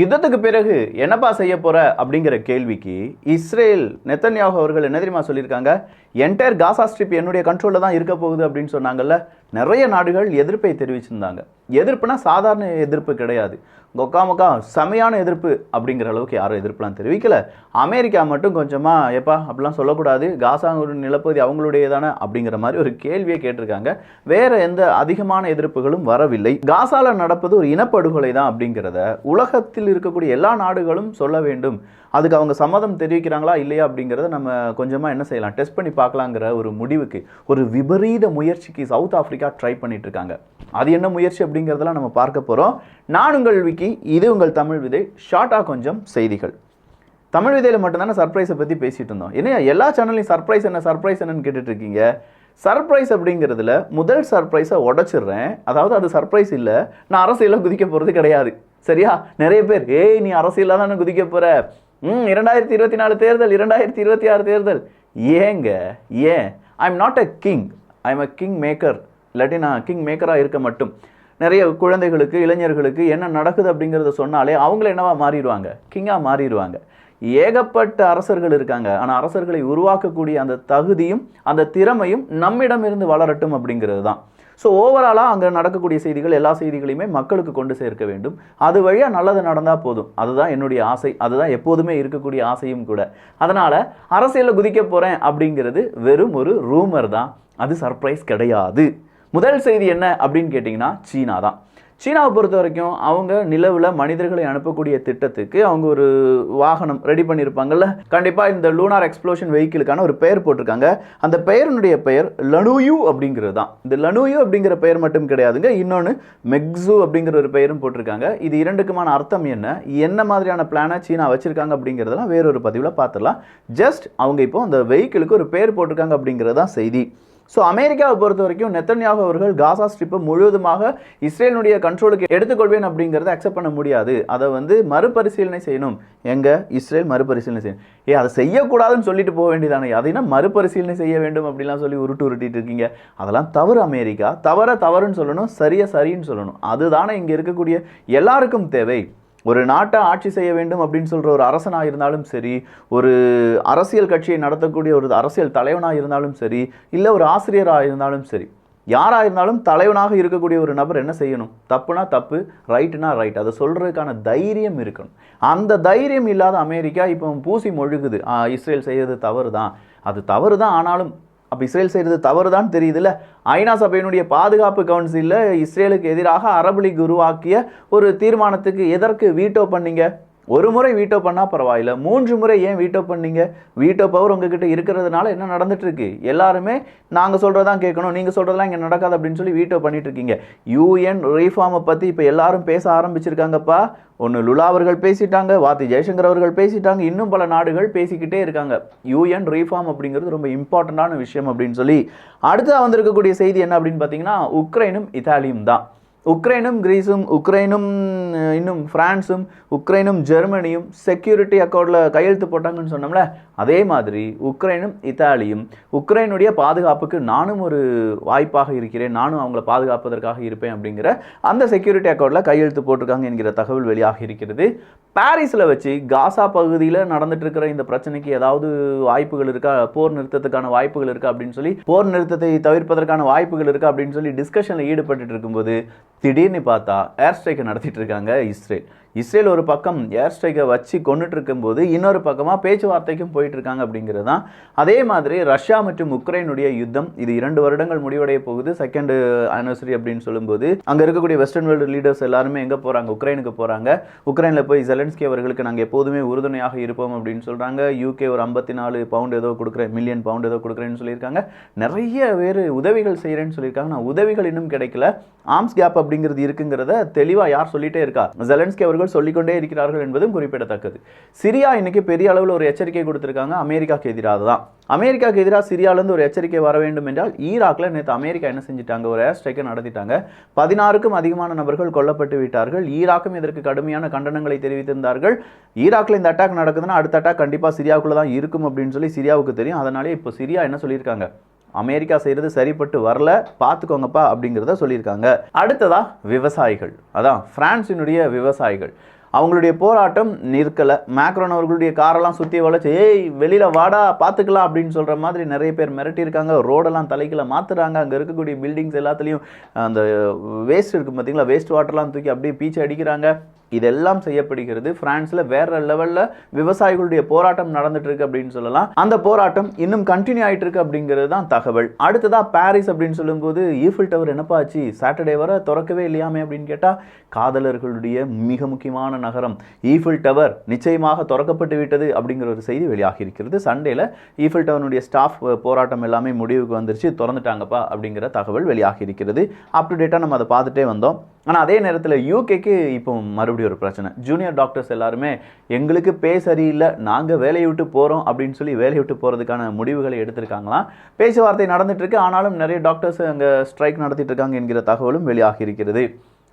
யுத்தத்துக்கு பிறகு என்னப்பா செய்ய போற அப்படிங்கிற கேள்விக்கு இஸ்ரேல் நெத்தன்யாகு அவர்கள் என்ன தெரியுமா சொல்லியிருக்காங்க? என்டையர் காசா ஸ்ட்ரிப் என்னுடைய கண்ட்ரோலில் தான் இருக்க போகுது அப்படின்னு சொன்னாங்கல்ல? நிறைய நாடுகள் எதிர்ப்பை தெரிவிச்சிருந்தாங்க. எதிர்ப்புனா சாதாரண எதிர்ப்பு கிடையாது. கொக்கா மொக்கா செமையான எதிர்ப்பு அப்படிங்கிற அளவுக்கு யாரும் எதிர்ப்புலாம் தெரிவிக்கல. அமெரிக்கா மட்டும் கொஞ்சமாக எப்பா அப்படிலாம் சொல்லக்கூடாது. காசா ஒரு நிலப்பகுதி அவங்களுடையதானே? அப்படிங்கிற மாதிரி ஒரு கேள்வியை கேட்டிருக்காங்க. வேற எந்த அதிகமான எதிர்ப்புகளும் வரவில்லை. காசால நடப்பது ஒரு இனப்படுகொலை தான் அப்படிங்கிறத உலகத்தில் இருக்கக்கூடிய எல்லா நாடுகளும் சொல்ல வேண்டும். அதுக்கு அவங்க சம்மதம் தெரிவிக்கிறாங்களா இல்லையா அப்படிங்கிறத நம்ம கொஞ்சமாக என்ன செய்யலாம் டெஸ்ட் பண்ணி பார்க்கலாங்கிற ஒரு முடிவுக்கு ஒரு விபரீத முயற்சிக்கு சவுத் ஆஃப்ரிக்கா ட்ரை பண்ணிட்டு இருக்காங்க. அது என்ன முயற்சி அப்படிங்கிறதெல்லாம் நம்ம பார்க்க போகிறோம் நான் உங்கள் விக்கி இது உங்கள் தமிழ் விதை. ஷார்ட்டாக கொஞ்சம் செய்திகள். தமிழ் விதையில் மட்டும்தானே சர்ப்ரைஸை பற்றி பேசிகிட்டு இருந்தோம். என்ன எல்லா சேனல்லையும் சர்ப்ரைஸ் என்ன சர்ப்ரைஸ் என்னன்னு கேட்டுட்ருக்கீங்க சர்ப்ரைஸ் அப்படிங்கிறதுல முதல் சர்ப்ரைஸை உடச்சிடுறேன். அதாவது அது சர்ப்ரைஸ் இல்லை. நான் அரசியலில் குதிக்க போகிறது கிடையாது. சரியா? நிறைய பேர் ஏய் நீ அரசியலில் தானே குதிக்க போகிற ம் இரண்டாயிரத்தி இருபத்தி நாலு தேர்தல் இரண்டாயிரத்தி இருபத்தி ஆறு தேர்தல். ஏங்க ஏன்? I am not a king I am a king maker இல்லாட்டி நான் கிங் மேக்கராக இருக்க மட்டும். நிறைய குழந்தைகளுக்கு இளைஞர்களுக்கு என்ன நடக்குது அப்படிங்கிறத சொன்னாலே அவங்கள என்னவா மாறிடுவாங்க? கிங்காக மாறிடுவாங்க. ஏகப்பட்ட அரசர்கள் இருக்காங்க. ஆனால் அரசர்களை உருவாக்கக்கூடிய அந்த தகுதியும் அந்த திறமையும் நம்மிடமிருந்து வளரட்டும் அப்படிங்கிறது தான். ஸோ ஓவராலாக அங்கே நடக்கக்கூடிய செய்திகள் எல்லா செய்திகளையுமே மக்களுக்கு கொண்டு சேர்க்க வேண்டும். அது வழியாக நல்லது நடந்தால் போதும். அதுதான் என்னுடைய ஆசை. அதுதான் எப்போதுமே இருக்கக்கூடிய ஆசையும் கூட. அதனால் அரசியலில் குதிக்க போகிறேன் அப்படிங்கிறது வெறும் ஒரு ரூமர் தான். அது சர்ப்ரைஸ் கிடையாது. முதல் செய்தி என்ன அப்படின்னு கேட்டிங்கன்னா சீனா தான். சீனாவை பொறுத்த வரைக்கும் அவங்க நிலவில் மனிதர்களை அனுப்பக்கூடிய திட்டத்துக்கு அவங்க ஒரு வாகனம் ரெடி பண்ணியிருப்பாங்கல்ல கண்டிப்பாக இந்த லூனார் எக்ஸ்ப்ளோஷன் வெஹிக்கிளுக்கான ஒரு பெயர் போட்டிருக்காங்க. அந்த பெயரினுடைய பெயர் லனுயு அப்படிங்கிறது தான். இந்த லனுயு அப்படிங்கிற பெயர் மட்டும் கிடையாதுங்க. இன்னொன்று மெக்ஸு அப்படிங்கிற ஒரு பெயரும் போட்டிருக்காங்க. இது இரண்டுக்குமான அர்த்தம் என்ன? என்ன மாதிரியான பிளானை சீனா வச்சுருக்காங்க அப்படிங்கிறதெல்லாம் வேறொரு பதிவில் பார்த்துடலாம். ஜஸ்ட் அவங்க இப்போ அந்த வெஹிக்கிளுக்கு ஒரு பேர் போட்டிருக்காங்க அப்படிங்கிறது தான் செய்தி. ஸோ அமெரிக்காவை பொறுத்த வரைக்கும் நெத்தன்யாகு அவர்கள் காசா ஸ்ட்ரிப்பை முழுவதுமாக இஸ்ரேலினுடைய கண்ட்ரோலுக்கு எடுத்துக்கொள்வேன் அப்படிங்கிறத அக்செப்ட் பண்ண முடியாது. அதை வந்து மறுபரிசீலனை செய்யணும். எங்க? இஸ்ரேல் மறுபரிசீலனை செய்யணும். ஏ அதை செய்யக்கூடாதுன்னு சொல்லிட்டு போக வேண்டியதானே? அதைனா மறுபரிசீலனை செய்ய வேண்டும் அப்படிலாம் சொல்லி உருட்டு உருட்டிட்டு இருக்கீங்க. அதெல்லாம் தவறு அமெரிக்கா. தவற தவறுன்னு சொல்லணும். சரியா சரின்னு சொல்லணும். அதுதானே இங்கே இருக்கக்கூடிய எல்லாருக்கும் தேவை. ஒரு நாட்டை ஆட்சி செய்ய வேண்டும் அப்படின்னு சொல்கிற ஒரு அரசனாக இருந்தாலும் சரி ஒரு அரசியல் கட்சியை நடத்தக்கூடிய ஒரு அரசியல் தலைவனாக இருந்தாலும் சரி இல்லை ஒரு ஆசிரியராக இருந்தாலும் சரி யாராக இருந்தாலும் தலைவனாக இருக்கக்கூடிய ஒரு நபர் என்ன செய்யணும்? தப்புனா தப்பு ரைட்டுனா ரைட் அதை சொல்கிறதுக்கான தைரியம் இருக்கணும். அந்த தைரியம் இல்லாத அமெரிக்கா இப்போ பூசி மொழுகுது. இஸ்ரேல் செய்யறது தவறு தான் அது தவறு தான் ஆனாலும் அப்போ இஸ்ரேல் செய்கிறது தவறு தான் தெரியுதுல்ல? ஐநா சபையினுடைய பாதுகாப்பு கவுன்சிலில் இஸ்ரேலுக்கு எதிராக அரபு லீக் உருவாக்கிய ஒரு தீர்மானத்துக்கு எதற்கு வீட்டோ பண்ணீங்க? ஒரு முறை வீட்டோ பண்ணால் பரவாயில்ல. மூன்று முறை ஏன் வீட்டோ பண்ணீங்க? வீட்டோ பவர் உங்ககிட்ட இருக்கிறதுனால என்ன நடந்துட்டுருக்கு? எல்லாருமே நாங்கள் சொல்கிறதான் கேட்கணும். நீங்கள் சொல்கிறதெல்லாம் இங்கே நடக்காது அப்படின்னு சொல்லி வீட்டோ பண்ணிகிட்ருக்கீங்க இருக்கீங்க யூஎன் ரீஃபார்மை பற்றி இப்போ எல்லாரும் பேச ஆரம்பிச்சிருக்காங்கப்பா. ஒன்று லுலா அவர்கள் பேசிட்டாங்க வாத்தி ஜெய்சங்கர் அவர்கள் பேசிட்டாங்க இன்னும் பல நாடுகள் பேசிக்கிட்டே இருக்காங்க. யூஎன் ரீஃபார்ம் அப்படிங்கிறது ரொம்ப இம்பார்ட்டண்ட்டான விஷயம் அப்படின்னு சொல்லி அடுத்து வந்திருக்கக்கூடிய செய்தி என்ன அப்படின்னு பார்த்தீங்கன்னா உக்ரைனும் இத்தாலியும் தான். உக்ரைனும் கிரீஸும் உக்ரைனும் இன்னும் பிரான்ஸும் உக்ரைனும் ஜெர்மனியும் செக்யூரிட்டி அக்கௌண்ட்டில் கையெழுத்து போட்டாங்கன்னு சொன்னோம்ல அதே மாதிரி உக்ரைனும் இத்தாலியும் உக்ரைனுடைய பாதுகாப்புக்கு நானும் ஒரு வாய்ப்பாக இருக்கிறேன் நானும் அவங்கள பாதுகாப்பதற்காக இருப்பேன் அப்படிங்கிற அந்த செக்யூரிட்டி அக்கௌண்ட்டில் கையெழுத்து போட்டிருக்காங்க என்கிற தகவல் வெளியாக இருக்கிறது. பாரிஸில் வச்சு காசா பகுதியில் நடந்துட்டு இருக்கிற இந்த பிரச்சனைக்கு ஏதாவது வாய்ப்புகள் இருக்கா? போர் நிறுத்தத்துக்கான வாய்ப்புகள் இருக்கா அப்படின்னு சொல்லி போர் நிறுத்தத்தை தவிர்ப்பதற்கான வாய்ப்புகள் இருக்கா அப்படின்னு சொல்லி டிஸ்கஷனில் ஈடுபட்டு இருக்கும்போது திடீர்னு பார்த்தா ஏர் ஸ்ட்ரைக்கை நடத்திட்டு இருக்காங்க இஸ்ரேல். இஸ்ரேல் ஒரு பக்கம் ஏர் ஸ்ட்ரைக்கை வச்சு கொண்டுட்டு இருக்கும்போது இன்னொரு பக்கமாக பேச்சுவார்த்தைக்கும் போயிட்டு இருக்காங்க அப்படிங்கிறது தான். அதே மாதிரி ரஷ்யா மற்றும் உக்ரைனுடைய யுத்தம் இது இரண்டு வருடங்கள் முடிவடைய போகுது. செகண்ட் ஆனிவர்சரி அப்படின்னு சொல்லும்போது அங்கே இருக்கக்கூடிய வெஸ்டர்ன் வேர்ல்டு லீடர்ஸ் எல்லாருமே எங்கே போகிறாங்க உக்ரைனுக்கு போகிறாங்க உக்ரைனில் போய் ஜெலன்ஸ்கி அவர்களுக்கு நாங்கள் எப்போதுமே உறுதுணையாக இருப்போம் அப்படின்னு சொல்கிறாங்க யூகே ஒரு ஐம்பத்தி நாலு பவுண்ட் ஏதோ கொடுக்குறேன் மில்லியன் பவுண்ட் ஏதோ கொடுக்குறேன்னு சொல்லியிருக்காங்க. நிறைய பேர் உதவிகள் செய்கிறேன்னு சொல்லியிருக்காங்க. நான் உதவிகள் இன்னும் கிடைக்கல. ஆர்ம்ஸ் கேப் அப்படிங்கிறது இருக்குங்கிறத தெளிவாக யார் சொல்லிட்டே இருக்கா? ஜெலன்ஸ்கி அவர்கள் சொல்லிக்கொண்டே இருக்கிறார்கள் என்பதும் குறிப்பிடத்தக்கது. சிரியா இன்னைக்கு பெரிய அளவில் ஒரு எச்சரிக்கை கொடுத்துருக்காங்க. அமெரிக்காக்கு எதிராக தான். அமெரிக்காவுக்கு எதிராக சிரியாவிலேருந்து ஒரு எச்சரிக்கை வர வேண்டும் என்றால் ஈராக்ல நேற்று அமெரிக்கா என்ன செஞ்சிட்டாங்க? ஒரு ஏர் ஸ்ட்ரைக்கை நடத்திட்டாங்க. பதினாறுக்கும் அதிகமான நபர்கள் கொல்லப்பட்டு விட்டார்கள். ஈராக்கும் இதற்கு கடுமையான கண்டனங்களை தெரிவித்திருந்தார்கள். ஈராக்ல இந்த அட்டாக் நடக்குதுன்னா அடுத்த அட்டாக் கண்டிப்பாக சிரியாவுக்குள்ளே தான் இருக்கும் அப்படின்னு சொல்லி சிரியாவுக்கு தெரியும். அதனாலே இப்போ சிரியா என்ன சொல்லியிருக்காங்க? அமெரிக்கா செய்கிறது சரிப்பட்டு வரல பார்த்துக்கோங்கப்பா அப்படிங்கிறத சொல்லியிருக்காங்க. அடுத்ததா விவசாயிகள். அதான் ஃப்ரான்ஸினுடைய விவசாயிகள். அவங்களுடைய போராட்டம் நிற்கலை. மேக்ரோன் அவர்களுடைய காரெல்லாம் சுற்றி வளைச்சு ஏய் வெளியில் வாடா பார்த்துக்கலாம் அப்படின்னு சொல்கிற மாதிரி நிறைய பேர் மிரட்டியிருக்காங்க. ரோடெல்லாம் தலைக்கில் மாற்றுறாங்க அங்கே இருக்கக்கூடிய பில்டிங்ஸ் எல்லாத்துலேயும் அந்த வேஸ்ட் இருக்குது பார்த்தீங்களா வேஸ்ட் வாட்டர்லாம் தூக்கி அப்படியே பீச்சு அடிக்கிறாங்க. இதெல்லாம் செய்யப்படுகிறது. பிரான்ஸ்ல வேற லெவல்ல விவசாயிகளுடைய போராட்டம் நடந்துட்டு இருக்கு அப்படின்னு சொல்லலாம். அந்த போராட்டம் இன்னும் கண்டினியூ ஆயிட்டு இருக்கு அப்படிங்கிறது தான் தகவல். அடுத்ததா பாரிஸ் அப்படின்னு சொல்லும்போது ஈஃபில் டவர் என்னப்பா ஆச்சு? சாட்டர்டே வர திறக்கவே இல்லையாமே அப்படின்னு கேட்டா காதலர்களுடைய மிக முக்கியமான நகரம் ஈஃபில் டவர் நிச்சயமாக திறக்கப்பட்டு விட்டது அப்படிங்கிற ஒரு செய்தி வெளியாகி இருக்கிறது. சண்டேல ஈஃபில் டவனுடைய ஸ்டாஃப் போராட்டம் எல்லாமே முடிவுக்கு வந்துருச்சு. திறந்துட்டாங்கப்பா அப்படிங்கிற தகவல் வெளியாகி இருக்கிறது. அப் டு டேட்டாக நம்ம அதை பார்த்துட்டே வந்தோம். ஆனால் அதே நேரத்தில் யூகேக்கு இப்போ மறுபடியும் ஒரு பிரச்சனை. ஜூனியர் டாக்டர்ஸ் எல்லாருமே எங்களுக்கு பே சரியில்லை நாங்கள் வேலையை விட்டு போகிறோம் அப்படின்னு சொல்லி வேலையை விட்டு போகிறதுக்கான முடிவுகளை எடுத்திருக்காங்களாம். பேச்சுவார்த்தை நடந்துட்டு இருக்கு ஆனாலும் நிறைய டாக்டர்ஸ் அங்கே ஸ்ட்ரைக் நடத்திட்டு இருக்காங்க என்கிற தகவலும் வெளியாகி இருக்கிறது.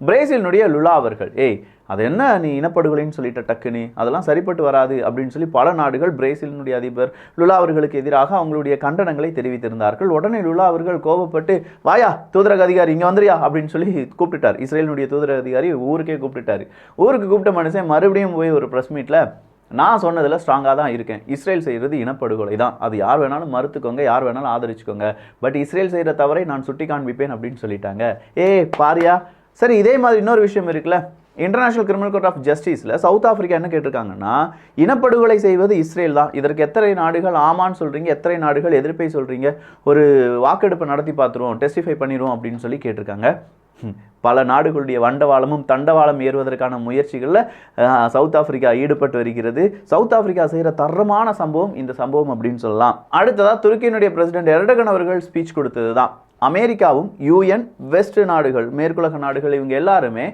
பிரேசிலினுடைய லுலா அவர்கள் ஏய் அது என்ன நீ இனப்படுகொலைன்னு சொல்லிட்ட டக்குன்னு? அதெல்லாம் சரிப்பட்டு வராது. அப்படின்னு சொல்லி பல நாடுகள் பிரேசிலினுடைய அதிபர் லுலா அவர்களுக்கு எதிராக அவங்களுடைய கண்டனங்களை தெரிவித்திருந்தார்கள். உடனே லுலா அவர்கள் கோபப்பட்டு வாயா தூதரக அதிகாரி இங்கே வந்துறியா? அப்படின்னு சொல்லி கூப்பிட்டுட்டார். இஸ்ரேலினுடைய தூதரக அதிகாரி ஊருக்கே கூப்பிட்டுட்டாரு. ஊருக்கு கூப்பிட்ட மனுஷன் மறுபடியும் போய் ஒரு ப்ரெஸ் மீட்டில் நான் சொன்னதில் ஸ்ட்ராங்காக தான் இருக்கேன். இஸ்ரேல் செய்கிறது இனப்படுகொலை தான். அது யார் வேணாலும் மறுத்துக்கோங்க யார் வேணாலும் ஆதரிச்சுக்கோங்க. பட் இஸ்ரேல் செய்கிற தவறை நான் சுட்டி காண்பிப்பேன் அப்படின்னு சொல்லிட்டாங்க. ஏ பாரியா சரி இதே மாதிரி இன்னொரு விஷயம் இருக்குல்ல. இன்டர்நேஷனல் கிரிமினல் கோர்ட் ஆஃப் ஜஸ்டிஸில் சவுத் ஆஃப்ரிக்கா என்ன கேட்டிருக்காங்கன்னா இனப்படுகொலை செய்வது இஸ்ரேல் தான். இதற்கு எத்தனை நாடுகள் ஆமான்னு சொல்கிறீங்க எத்தனை நாடுகள் எதிர்ப்பை சொல்கிறீங்க ஒரு வாக்கெடுப்பு நடத்தி பார்த்துருவோம் டெஸ்டிஃபை பண்ணிடுவோம் அப்படின்னு சொல்லி கேட்டிருக்காங்க. பல நாடுகளுடைய வண்டவாளமும் தண்டவாளம் ஏறுவதற்கான முயற்சிகளில் சவுத் ஆப்பிரிக்கா ஈடுபட்டு வருகிறது. சவுத் ஆப்பிரிக்கா செய்கிற தரமான சம்பவம் இந்த சம்பவம் அப்படின்னு சொல்லலாம். அடுத்ததா துருக்கியினுடைய பிரசிடென்ட் எரடகன் அவர்கள் ஸ்பீச் கொடுத்தது தான் அமெரிக்காவும் யூஎன் வெஸ்ட் நாடுகள் மேற்குலக நாடுகள் இவங்க எல்லாருமே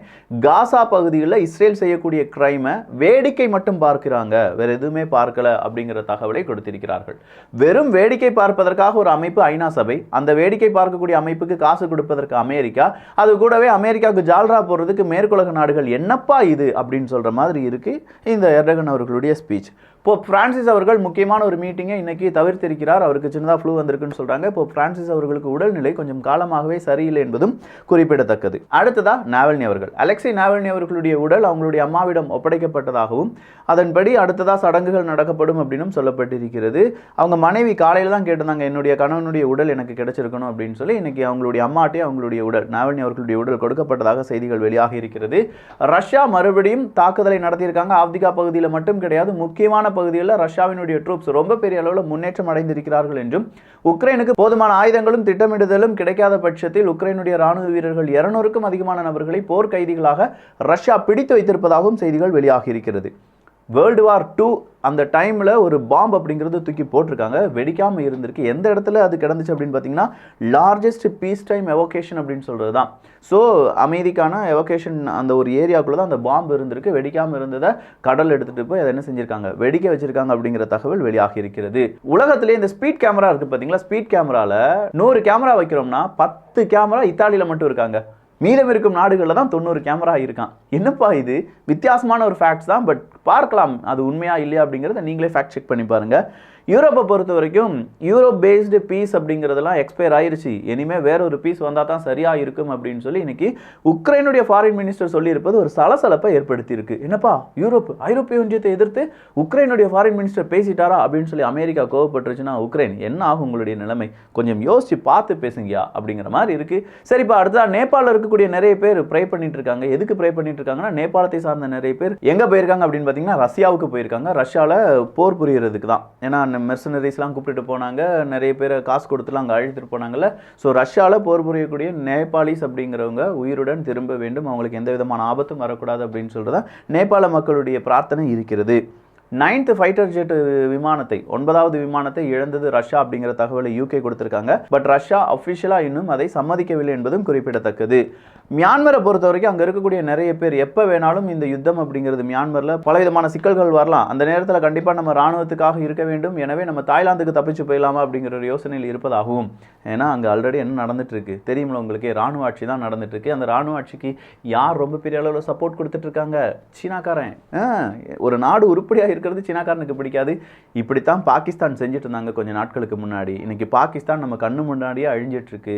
காசா பகுதியில் இஸ்ரேல் செய்யக்கூடிய கிரைமை வேடிக்கை மட்டும் பார்க்கிறாங்க. வேற எதுவுமே பார்க்கல அப்படிங்கிற தகவலை கொடுத்திருக்கிறார்கள். வெறும் வேடிக்கை பார்ப்பதற்காக ஒரு அமைப்பு ஐநா சபை அந்த வேடிக்கை பார்க்கக்கூடிய அமைப்புக்கு காசு கொடுப்பதற்கு அமெரிக்கா அது கூடவே அமெரிக்காவுக்கு ஜால்ரா போகிறதுக்கு மேற்குலக நாடுகள் என்னப்பா இது அப்படின்னு சொல்ற மாதிரி இருக்கு இந்த எர்டகன் அவர்களுடைய ஸ்பீச் இப்போது பிரான்சிஸ் அவர்கள் முக்கியமான ஒரு மீட்டிங்கை இன்றைக்கி தவிர்த்திருக்கிறார். அவருக்கு சின்னதாக ஃப்ளூ வந்திருக்குன்னு சொல்கிறாங்க இப்போ பிரான்சிஸ் அவர்களுக்கு உடல்நிலை கொஞ்சம் காலமாகவே சரியில்லை என்பதும் குறிப்பிடத்தக்கது. அடுத்ததாக நாவல்னி அவர்கள். அலெக்சி நாவல்னி அவர்களுடைய உடல் அவங்களுடைய அம்மாவிடம் ஒப்படைக்கப்பட்டதாகவும் அதன்படி அடுத்ததாக சடங்குகள் நடக்கப்படும் அப்படின்னும் சொல்லப்பட்டிருக்கிறது. அவங்க மனைவி காலையில் தான் கேட்டிருந்தாங்க என்னுடைய கணவனுடைய உடல் எனக்கு கிடைச்சிருக்கணும் அப்படின்னு சொல்லி. இன்றைக்கி அவங்களுடைய அம்மாட்டே அவங்களுடைய உடல் நாவல்னி அவர்களுடைய உடல் கொடுக்கப்பட்டதாக செய்திகள் வெளியாகி இருக்கிறது. ரஷ்யா மறுபடியும் தாக்குதலை நடத்தியிருக்காங்க. ஆப்திகா பகுதியில் மட்டும் கிடையாது முக்கியமான பகுதிகளில் ரஷ்யாவினுடைய ட்ரூப்ஸ் ரொம்ப பெரிய அளவில் முன்னேற்றம் அடைந்திருக்கிறார்கள் என்றும் உக்ரைனுக்கு போதுமான ஆயுதங்களும் திட்டமிடுதலும் கிடைக்காத பட்சத்தில் உக்ரைனுடைய ராணுவ வீரர்கள் இருநூறுக்கும் அதிகமான நபர்களை போர் கைதிகளாக ரஷ்யா பிடித்து வைத்திருப்பதாகவும் செய்திகள் வெளியாகி இருக்கிறது. வேர்ல்டு வார் டூ அந்த டைமில் ஒரு பாம்பு அப்படிங்கிறது தூக்கி போட்டிருக்காங்க. வெடிக்காமல் இருந்திருக்கு. எந்த இடத்துல அது கிடந்துச்சு அப்படின்னு பார்த்தீங்கன்னா லார்ஜஸ்ட் பீஸ் டைம் எவோகேஷன் அப்படின்னு சொல்கிறது தான் ஸோ அமைதிக்கான எவோகேஷன் அந்த ஒரு ஏரியாக்குள்ளே தான் அந்த பாம்பு இருந்திருக்கு. வெடிக்காமல் இருந்ததை கடல் எடுத்துகிட்டு போய் அதை என்ன செஞ்சுருக்காங்க? வெடிக்க வச்சுருக்காங்க அப்படிங்கிற தகவல் வெளியாகி இருக்கிறது உலகத்திலே இந்த ஸ்பீட் கேமரா இருக்குது பார்த்தீங்களா? ஸ்பீட் கேமராவில் நூறு கேமரா வைக்கிறோம்னா பத்து கேமரா இத்தாலியில் மட்டும் இருக்காங்க. மீதம் இருக்கும் நாடுகளில் தான் தொண்ணூறு கேமரா இருக்கான். என்னப்பா இது? வித்தியாசமான ஒரு ஃபேக்ட்ஸ் தான் பட் பார்க்கலாம். அது உண்மையா இல்லையா அப்படிங்கிறத நீங்களே ஃபேக்ட் செக் பண்ணி பாருங்கள் யூரோப்பை பொறுத்த வரைக்கும் யூரோப் பேஸ்டு பீஸ் அப்படிங்கிறதெல்லாம் எக்ஸ்பயர் ஆயிருச்சு. இனிமேல் வேற ஒரு பீஸ் வந்தால் தான் சரியாக இருக்கும் அப்படின்னு சொல்லி இன்னைக்கு உக்ரைனுடைய ஃபாரின் மினிஸ்டர் சொல்லியிருப்பது ஒரு சலசலப்பை ஏற்படுத்தியிருக்கு. என்னப்பா யூரோப் ஐரோப்பிய ஒன்றியத்தை எதிர்த்து உக்ரைனுடைய ஃபாரின் மினிஸ்டர் பேசிட்டாரா அப்படின்னு சொல்லி அமெரிக்கா கோவப்பட்டுருச்சுன்னா உக்ரைன் என்ன ஆகும் உங்களுடைய நிலைமை? கொஞ்சம் யோசிச்சு பார்த்து பேசுங்கயா அப்படிங்கிற மாதிரி இருக்குது சரிப்பா அடுத்ததா நேபாளில் இருக்கக்கூடிய நிறைய பேர் ப்ரே பண்ணிட்டு இருக்காங்க எதுக்கு ப்ரே பண்ணிட்டு இருக்காங்கன்னா நேபாளத்தை சார்ந்த நிறைய பேர் எங்கே போயிருக்காங்க அப்படின்னு பார்த்தீங்கன்னா ரஷ்யாவுக்கு போயிருக்காங்க. ரஷ்யாவில் போர் புரியறதுக்கு தான் ஏன்னா மெர்சனரிஸ்லாம் கூப்பிட்டுட்டு போனாங்க. நிறைய பேர் காசு கொடுத்துலாம் அங்கே அழைத்துட்டு போனாங்கல்ல. ஸோ ரஷ்யாவில் போர் புரியக்கூடிய நேபாளிஸ் அப்படிங்கிறவங்க உயிருடன் திரும்ப வேண்டும். அவங்களுக்கு எந்த விதமான ஆபத்தும் வரக்கூடாது அப்படின்னு சொல்கிறதா நேபாள மக்களுடைய பிரார்த்தனை இருக்கிறது. நைன்த் ஃபைட்டர் ஜெட் விமானத்தை ஒன்பதாவது விமானத்தை இழந்தது ரஷ்யா அப்படிங்கிற தகவலை யூகே கொடுத்திருக்காங்க. பட் ரஷ்யா அஃபிஷியலாக இன்னும் அதை சம்மதிக்கவில்லை என்பதும் குறிப்பிடத்தக்கது. மியான்மரை பொறுத்த வரைக்கும் அங்கே இருக்கக்கூடிய நிறைய பேர் எப்போ வேணாலும் இந்த யுத்தம் அப்படிங்கிறது மியான்மரில் பலவிதமான சிக்கல்கள் வரலாம். அந்த நேரத்தில் கண்டிப்பாக நம்ம ராணுவத்துக்காக இருக்க வேண்டும். எனவே நம்ம தாய்லாந்துக்கு தப்பிச்சு போயிடலாமா அப்படிங்கிற ஒரு யோசனையில் இருப்பதாகவும் ஏன்னா அங்கே ஆல்ரெடி என்ன நடந்துட்டுருக்கு? தெரியுமில்ல உங்களுக்கு ராணுவ ஆட்சி தான் நடந்துட்டுருக்கு. அந்த ராணுவ ஆட்சிக்கு யார் ரொம்ப பெரிய அளவில் சப்போர்ட் கொடுத்துட்ருக்காங்க சீனாக்காரன். ஒரு நாடு உருப்படியாக இருக்கிறது சீனாக்காரனுக்கு பிடிக்காது. இப்படித்தான் பாகிஸ்தான் செஞ்சுட்டு இருந்தாங்க கொஞ்சம் நாட்களுக்கு முன்னாடி. இன்னைக்கு பாகிஸ்தான் நம்ம கண்ணு முன்னாடியே அழிஞ்சிட்டு இருக்கு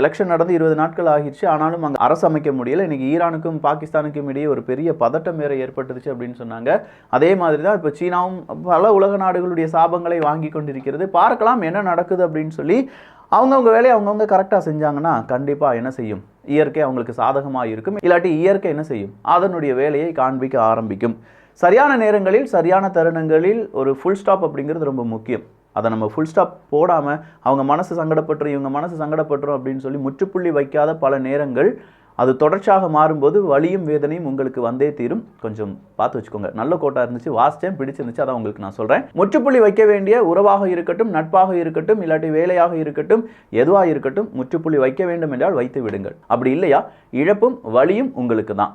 எலெக்ஷன் நடந்து இருபது நாட்கள் ஆகிடுச்சு. ஆனாலும் அங்கே அரசு அமைக்க முடியல. இன்னைக்கு ஈரானுக்கும் பாகிஸ்தானுக்கும் இடையே ஒரு பெரிய பதட்டம் வேற ஏற்பட்டுச்சு அப்படின்னு சொன்னாங்க. அதே மாதிரி தான் இப்போ சீனாவும் பல உலக நாடுகளுடைய சாபங்களை வாங்கி கொண்டிருக்கிறது. பார்க்கலாம் என்ன நடக்குது அப்படின்னு சொல்லி அவங்கவுங்க வேலையை அவங்கவுங்க கரெக்டாக செஞ்சாங்கன்னா கண்டிப்பாக என்ன செய்யும்? இயற்கை அவங்களுக்கு சாதகமாக இருக்கும் இல்லாட்டி இயற்கை என்ன செய்யும்? அதனுடைய வேலையை காண்பிக்க ஆரம்பிக்கும். சரியான நேரங்களில் சரியான தருணங்களில் ஒரு ஃபுல் ஸ்டாப் அப்படிங்கிறது ரொம்ப முக்கியம். அதை நம்ம ஃபுல் ஸ்டாப் போடாமல் அவங்க மனசு சங்கடப்பட்டுரும் இவங்க மனசு சங்கடப்பட்டுரும் அப்படின்னு சொல்லி முற்றுப்புள்ளி வைக்காத பல நேரங்கள் அது தொடர்ச்சியாக மாறும்போது வலியும் வேதனையும் உங்களுக்கு வந்தே தீரும். கொஞ்சம் பார்த்து வச்சுக்கோங்க. நல்ல கோட்டா இருந்துச்சு வாசிச்சேன் பிடிச்சிருந்துச்சு அதான் உங்களுக்கு நான் சொல்கிறேன் முற்றுப்புள்ளி வைக்க வேண்டிய உறவாக இருக்கட்டும் நட்பாக இருக்கட்டும் இல்லாட்டி வேலையாக இருக்கட்டும் எதுவாக இருக்கட்டும் முற்றுப்புள்ளி வைக்க வேண்டும் என்றால் வைத்து விடுங்கள். அப்படி இல்லையா? இழப்பும் வலியும் உங்களுக்கு தான்